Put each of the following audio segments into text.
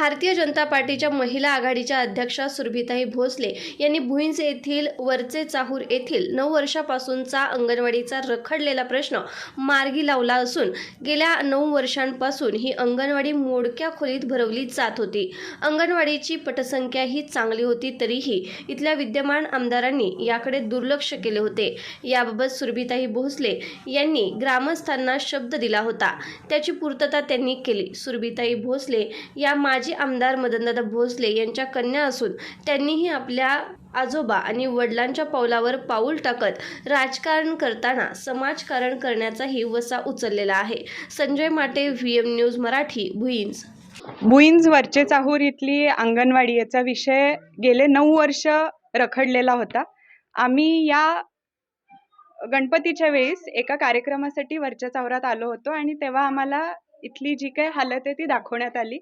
भारतीय जनता पार्टीच्या महिला आघाडीच्या अध्यक्षा सुरभिताई भोसले यांनी भुईंज येथील वरचे चाहूर येथील नऊ वर्षापासूनचा अंगणवाडीचा रखडलेला प्रश्न मार्गी लावला असून गेल्या नऊ वर्षांपासून ही अंगणवाडी मोडक्या खोलीत भरवली जात होती. अंगणवाडीची पटसंख्या ही चांगली होती तरीही इथल्या विद्यमान आमदारांनी याकडे दुर्लक्ष केले होते. याबाबत सुरभिताई भोसले यांनी ग्रामस्थांना शब्द दिला होता. त्याची पूर्तता त्यांनी केली. सुरभिताई भोसले या माजी आमदार मदनदादा भोसले यांच्या कन्या असून त्यांनीही आपल्या आजोबा आणि वडिलांच्या पावलावर पाऊल टाकत राजकारण करताना समाजकारण करण्याचाही वसा उचललेला आहे. Sanjay Mate V M news Marathi Bhuinj. Bhuinj वरचे चाहूर इथली अंगणवाडी याचा विषय गेले नऊ वर्ष रखडलेला होता. आम्ही या गणपतीच्या वेळेस एका कार्यक्रमासाठी वरच्या चावरात आलो होतो आणि तेव्हा आम्हाला इथली जी काही हालत आहे ती दाखवण्यात आली.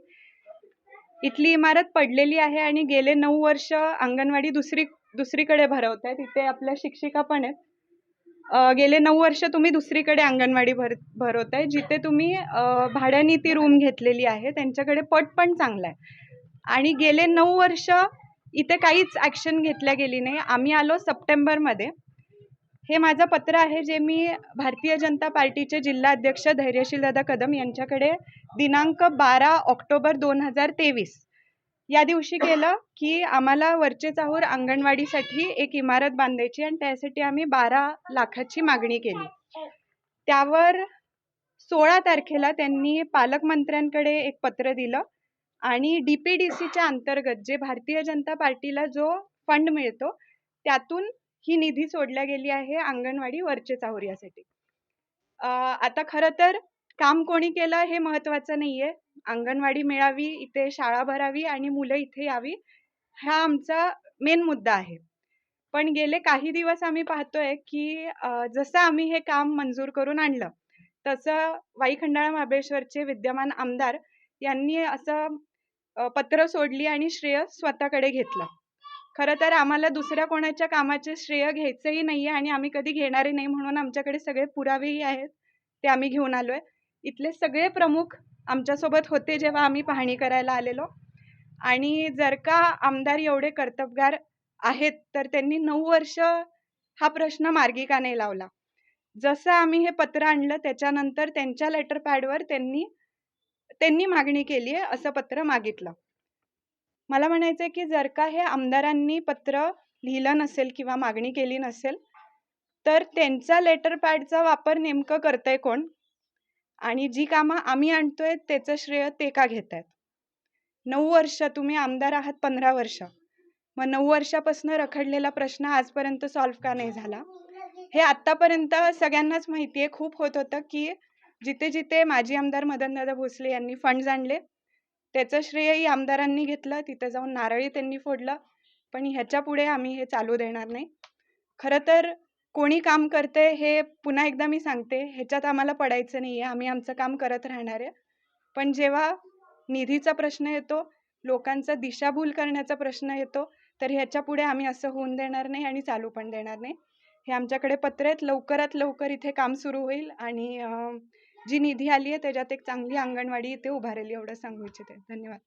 इथली इमारत पडलेली आहे आणि गेले नऊ वर्ष अंगणवाडी दुसरी दुसरीकडे भरवत आहे तिथे आपल्या शिक्षिका पण आहेत. गेले नऊ वर्ष तुम्ही दुसरीकडे अंगणवाडी भर भरवत आहे. जिथे तुम्ही भाड्याने ती रूम घेतलेली आहे. त्यांच्याकडे पट पण चांगला आहे. आणि गेले नऊ वर्ष इथे काहीच ॲक्शन घेतल्या गेली नाही. आम्ही आलो सप्टेंबरमध्ये. हे माझं पत्र आहे जे मी भारतीय जनता पार्टीचे जिल्हा अध्यक्ष धैर्यशील दादा कदम यांच्याकडे दिनांक बारा ऑक्टोबर दोन हजार तेवीस. या दिवशी केलं की आम्हाला वरचे चाहूर अंगणवाडीसाठी एक इमारत बांधायची आणि त्यासाठी आम्ही बारा लाखाची मागणी केली. त्यावर सोळा तारखेला त्यांनी पालकमंत्र्यांकडे एक पत्र दिलं आणि डी पी डी सीच्या अंतर्गत जे भारतीय जनता पार्टीला जो फंड मिळतो त्यातून ही निधी सोडल्या गेली आहे अंगणवाडी वरचे चाहूर यासाठी. आता खरं तर काम कोणी केलं हे महत्त्वाचं नाही आहे अंगणवाडी मिळावी इथे शाळा भरावी आणि मुलं इथे यावी हा आमचा मेन मुद्दा आहे. पण गेले काही दिवस आम्ही पाहतोय की जसं आम्ही हे काम मंजूर करून आणलं तसं वाई खंडाळा महाबळेश्वरचे विद्यमान आमदार यांनी असं पत्र सोडली आणि श्रेय स्वतःकडे घेतलं. खरं तर आम्हाला दुसऱ्या कोणाच्या कामाचे श्रेय घ्यायचंही नाही आहे आणि आम्ही कधी घेणारे नाही म्हणून आमच्याकडे सगळे पुरावेही आहेत ते आम्ही घेऊन आलो आहे इथले सगळे प्रमुख आमच्यासोबत होते जेव्हा आम्ही पाहणी करायला आलेलो. आणि जर का आमदार एवढे कर्तबगार आहेत तर त्यांनी नऊ वर्ष हा प्रश्न मार्गी का नाही लावला. जसं आम्ही हे पत्र आणलं त्याच्यानंतर त्यांच्या लेटर पॅडवर त्यांनी त्यांनी मागणी केली आहे असं पत्र मागितलं. मला म्हणायचं आहे की जर का हे आमदारांनी पत्र लिहिलं नसेल किंवा मागणी केली नसेल तर त्यांचा लेटर पॅडचा वापर नेमकं करतंय कोण? आणि जी कामं आम्ही आणतोय त्याचं श्रेय ते का घेत आहेत नऊ वर्ष तुम्ही आमदार आहात पंधरा वर्ष. मग नऊ वर्षापासून रखडलेला प्रश्न आजपर्यंत सॉल्व्ह का नाही झाला? हे आत्तापर्यंत सगळ्यांनाच माहिती आहे खूप होत होतं की जिथे जिथे माजी आमदार मदनदादा भोसले यांनी फंड्स आणले त्याचं श्रेयही आमदारांनी घेतलं तिथं जाऊन नारळी त्यांनी फोडलं. पण ह्याच्या पुढे आम्ही हे चालू देणार नाही. खरं तर कोणी काम करते हे पुन्हा एकदा मी सांगते ह्याच्यात आम्हाला पडायचं नाही आहे आम्ही आमचं काम करत राहणार आहे. पण जेव्हा निधीचा प्रश्न येतो लोकांचा दिशाभूल करण्याचा प्रश्न येतो तर ह्याच्या पुढे आम्ही असं होऊन देणार नाही आणि चालू पण देणार नाही. हे आमच्याकडे पत्र आहेत लवकरात लवकर इथे काम सुरू होईल आणि जी निधी आली आहे त्याच्यात एक चांगली अंगणवाडी इथे उभारेल एवढं सांगू इच्छिते. धन्यवाद.